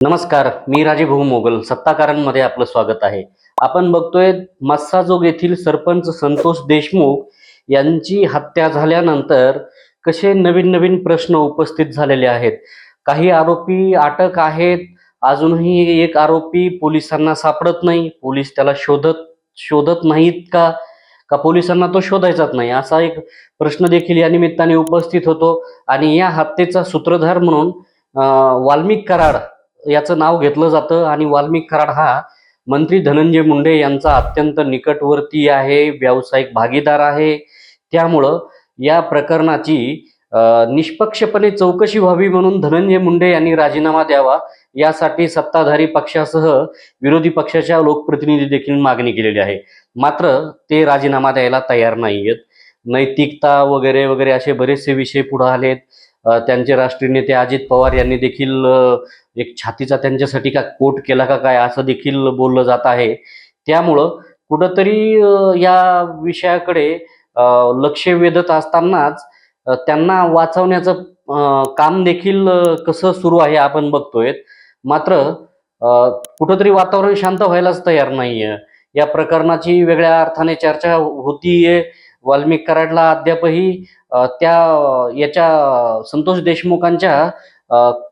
नमस्कार मी राजीभाऊ मोगल सत्ताकारांमध्ये आपलं स्वागत आहे. आपण बघतोय मस्साजोग येथील सरपंच संतोष देशमुख यांची हत्या झाल्यानंतर कसे नवीन नवीन प्रश्न उपस्थित झालेले आहेत? काही आरोपी अटक आहेत अजूनही एक आरोपी पोलिसांना सापडत नाही. पोलीस त्याला शोधत शोधत नाहीत का? का पोलिसांना तो शोधायचाच नाही? असा एक प्रश्न देखील या निमित्ताने उपस्थित होतो. आणि या हत्येचा सूत्रधार म्हणून वाल्मिक कराड याचं नाव घेतलं जातं. आणि वाल्मिक कराड हा मंत्री धनंजय मुंडे यांचा अत्यंत निकटवर्ती आहे व्यावसायिक भागीदार आहे. त्यामुळं या प्रकरणाची निष्पक्षपणे चौकशी व्हावी म्हणून धनंजय मुंडे यांनी राजीनामा द्यावा. यासाठी सत्ताधारी पक्षासह विरोधी पक्षाच्या लोकप्रतिनिधी देखील मागणी केलेली आहे. मात्र ते राजीनामा द्यायला तयार नाही आहेत नैतिकता वगैरे वगैरे असे बरेचसे विषय पुढे आलेत. त्यांचे राष्ट्रीय नेते अजित पवार यांनी देखील एक छातीचा त्यांच्यासाठी का कोट केला का काय असं देखील बोललं जात आहे. त्यामुळं कुठंतरी या विषयाकडे लक्ष वेधत असतानाच त्यांना वाचवण्याचं काम देखील कसं सुरू आहे आपण बघतोय मात्र कुठंतरी वातावरण शांत व्हायलाच तयार नाहीये. या प्रकरणाची वेगळ्या अर्थाने चर्चा होतीये. वाल्मिक कराडला अद्यापही त्या याच्या संतोष देशमुखांच्या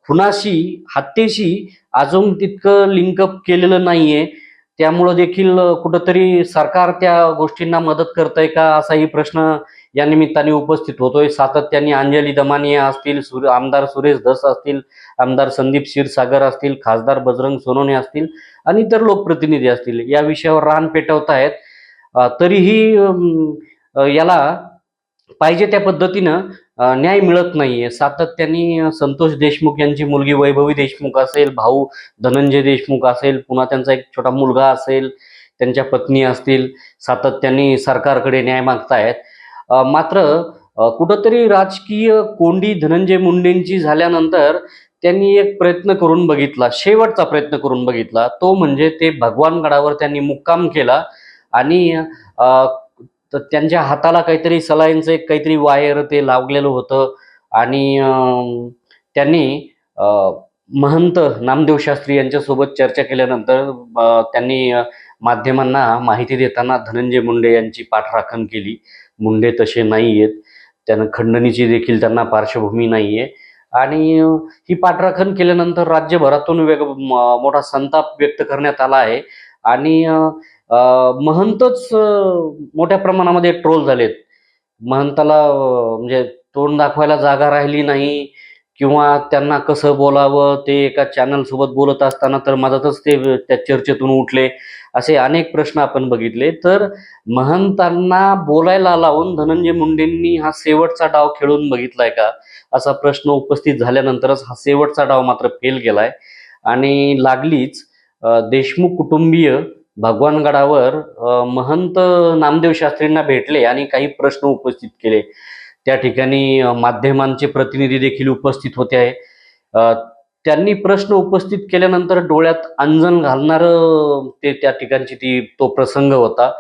खुनाशी हत्येशी अजून तितकं लिंकअप केलेलं नाहीये. त्यामुळं देखील कुठंतरी सरकार त्या गोष्टींना मदत करतंय का असाही प्रश्न या निमित्ताने उपस्थित होतोय. सातत्याने अंजली दमानिया असतील सुर आमदार सुरेश धस असतील आमदार संदीप क्षीरसागर असतील खासदार बजरंग सोनोने असतील आणि इतर लोकप्रतिनिधी असतील. या विषयावर रान पेटवतायत. आहेत तरीही याला पाहिजे त्या पद्धतीनं न्याय मिळत नाहीये. सातत्याने संतोष देशमुख यांची मुलगी वैभवी देशमुख असेल भाऊ धनंजय देशमुख असेल पुन्हा त्यांचा एक छोटा मुलगा असेल त्यांच्या पत्नी असतील सातत्याने सरकारकडे न्याय मागतायत. मात्र कुठंतरी राजकीय कोंडी धनंजय मुंडेंची झाल्यानंतर त्यांनी एक प्रयत्न करून बघितला शेवटचा प्रयत्न करून बघितला. तो म्हणजे ते भगवानगडावर त्यांनी मुक्काम केला आणि तर त्यांच्या हाताला काहीतरी सलाईंचं एक काहीतरी वायर ते लावलेलं होतं. आणि त्यांनी महंत नामदेव शास्त्री यांच्यासोबत चर्चा केल्यानंतर त्यांनी माध्यमांना माहिती देताना धनंजय मुंडे यांची पाठराखण केली. मुंडे तसे नाही आहेत त्यानं खंडणीची देखील त्यांना पार्श्वभूमी नाही आहे आणि ही पाठराखण केल्यानंतर राज्यभरातून वेग म- मोठा संताप व्यक्त करण्यात आला आहे. आणि महंतच मोठ्या प्रमाणामध्ये ट्रोल झालेत. महंताला म्हणजे तोंड दाखवायला जागा राहिली नाही किंवा त्यांना कसं बोलावं ते एका चॅनल सोबत बोलत असताना तर मधातच ते त्या चर्चेतून उठले. असे अनेक प्रश्न आपण बघितले. तर महंतांना बोलायला लावून धनंजय मुंडेंनी हा शेवटचा डाव खेळून बघितलाय का? असा प्रश्न उपस्थित झाल्यानंतरच हा शेवटचा डाव मात्र फेल गेलाय. आणि लागलीच देशमुख कुटुंबीय भगवानगडावर महंत नामदेव शास्त्रींना भेटले आणि काही प्रश्न उपस्थित केले. त्या ठिकाणी माध्यमांचे प्रतिनिधी देखील उपस्थित होते. आहे त्यांनी प्रश्न उपस्थित केल्यानंतर डोळ्यात अंजन घालणार ते त्या ठिकाणची ती तो प्रसंग होता.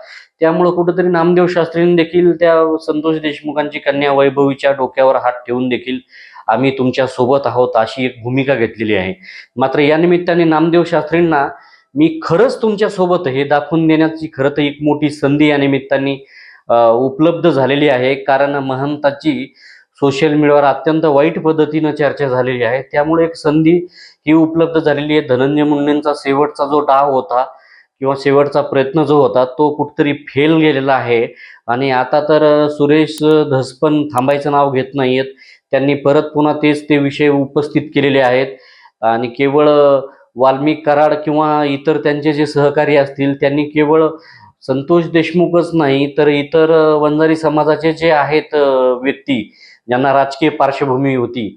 त्यामुळं कुठंतरी नामदेव शास्त्रींनी देखील त्या संतोष देशमुखांची कन्या वैभवीच्या डोक्यावर हात ठेवून देखील आम्ही तुमच्यासोबत आहोत अशी एक भूमिका घेतलेली आहे. मात्र या निमित्ताने नामदेव शास्त्रींना मी खरंच तुमच्यासोबत हे दाखवून देण्याची खरं तर एक मोठी संधी या निमित्ताने उपलब्ध झालेली आहे. कारण महंताची सोशल मीडियावर अत्यंत वाईट पद्धतीनं चर्चा झालेली आहे. त्यामुळे एक संधी ही उपलब्ध झालेली आहे. धनंजय मुंडेंचा शेवटचा जो डाव होता किंवा शेवटचा प्रयत्न जो होता तो कुठतरी फेल गेलेला आहे. आणि आता तर सुरेश धसपन थांबायचं नाव घेत नाहीयेत. त्यांनी परत पुन्हा तेच ते विषय उपस्थित केलेले आहेत. आणि केवळ वाल्मिक कराड किंवा इतर त्यांचे जे सहकारी असतील त्यांनी केवळ संतोष देशमुखच नाही तर इतर वंजारी समाजाचे जे आहेत व्यक्ती ज्यांना राजकीय पार्श्वभूमी होती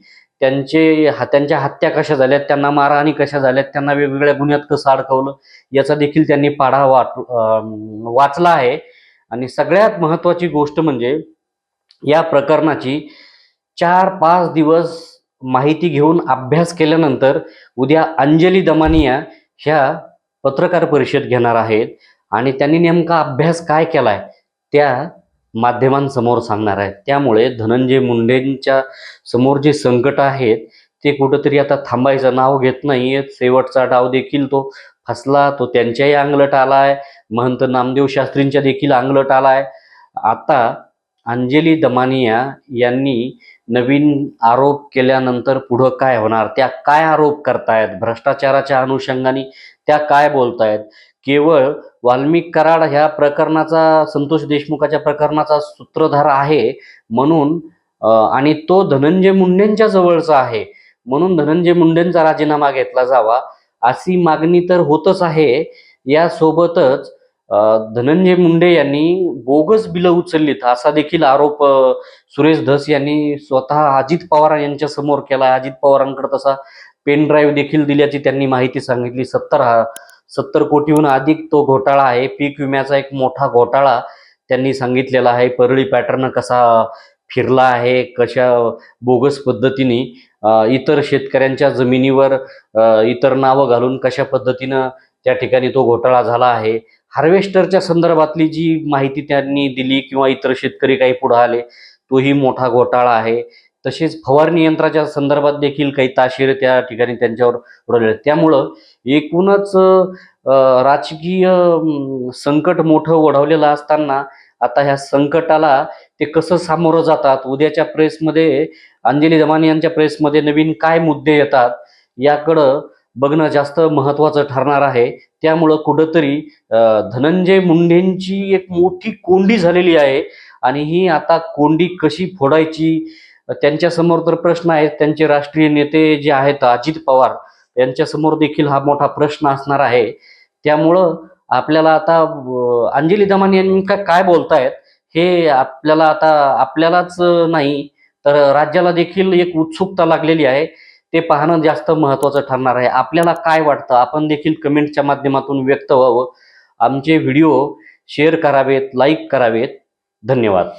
त्यांचे त्यांच्या हत्या कशा झाल्यात त्यांना मारहाणी कशा झाल्यात त्यांना वेगवेगळ्या गुन्ह्यात कसं अडकवलं याचा देखील त्यांनी पाढा वाट वाचला आहे. आणि सगळ्यात महत्त्वाची गोष्ट म्हणजे या प्रकरणाची चार पाच दिवस माहिती घेऊन अभ्यास केल्यानंतर उद्या अंजली दमानिया ह्या पत्रकार परिषद घेणार आहेत आणि त्यांनी नेमका अभ्यास काय केलाय त्या माध्यमांसमोर सांगणार आहेत. त्यामुळे धनंजय मुंडेंच्या समोर जे संकट आहेत ते कुठंतरी आता थांबायचं नाव घेत नाहीयेत. शेवटचा डाव देखील तो फसला तो त्यांच्याही अंगलट आलाय. महंत नामदेव शास्त्रींच्या देखील अंगलट आलाय. आता अंजली दमानिया यांनी नवीन आरोप केल्यानंतर पुढं काय होणार? त्या काय आरोप करतायत? भ्रष्टाचाराच्या अनुषंगाने त्या काय बोलतायत? केवळ वाल्मिक कराड ह्या प्रकरणाचा संतोष देशमुखाच्या प्रकरणाचा सूत्रधार आहे म्हणून आणि तो धनंजय मुंडेंच्या जवळचा आहे म्हणून धनंजय मुंडेंचा राजीनामा घेतला जावा अशी मागणी तर होतच आहे. यासोबतच धनंजय मुंडे यांनी बोगस बिलं उचललीत असा देखील आरोप सुरेश धस यांनी स्वतः अजित पवार यांच्या समोर केला. अजित पवारांकडे तसा पेन ड्राईव्ह देखील दिल्याची त्यांनी माहिती सांगितली. सत्तर हा सत्तर कोटीहून अधिक तो घोटाळा आहे. पीक विम्याचा एक मोठा घोटाळा त्यांनी सांगितलेला आहे. परळी पॅटर्न कसा फिरला आहे कशा बोगस पद्धतीने इतर शेतकऱ्यांच्या जमिनीवर इतर नावं घालून कशा पद्धतीनं त्या ठिकाणी तो घोटाळा झाला आहे. हार्वेस्टरच्या संदर्भातली जी माहिती त्यांनी दिली किंवा इतर शेतकरी काही पुढे आले तोही मोठा घोटाळा आहे. तसेच फवारणी यंत्राच्या संदर्भात देखील काही ताशेरे त्या ठिकाणी त्यांच्यावर उडवले त्यामुळं एकूणच राजकीय संकट मोठं ओढवलेलं असताना आता ह्या संकटाला ते कसं सामोरं जातात? उद्याच्या प्रेसमध्ये अंजली दमानी यांच्या प्रेसमध्ये नवीन काय मुद्दे येतात? याकडं बघणं जास्त महत्त्वाचं ठरणार आहे. त्यामुळं कुठंतरी धनंजय मुंडेंची एक मोठी कोंडी झालेली आहे. आणि ही आता कोंडी कशी फोडायची त्यांच्यासमोर तर प्रश्न आहेत. त्यांचे राष्ट्रीय नेते जे आहेत अजित पवार यांच्यासमोर देखील हा मोठा प्रश्न असणार आहे. त्यामुळं आपल्याला आता अंजली दमान यांनी काय बोलतायत हे आपल्याला आता आपल्यालाच नाही तर राज्याला देखील एक उत्सुकता लागलेली आहे. ते पाहणं जास्त महत्त्वाचं ठरणार आहे. आपल्याला काय वाटतं? आपण देखील कमेंटच्या माध्यमातून व्यक्त व्हावं. आमचे व्हिडिओ शेअर करावेत लाईक करावेत. धन्यवाद.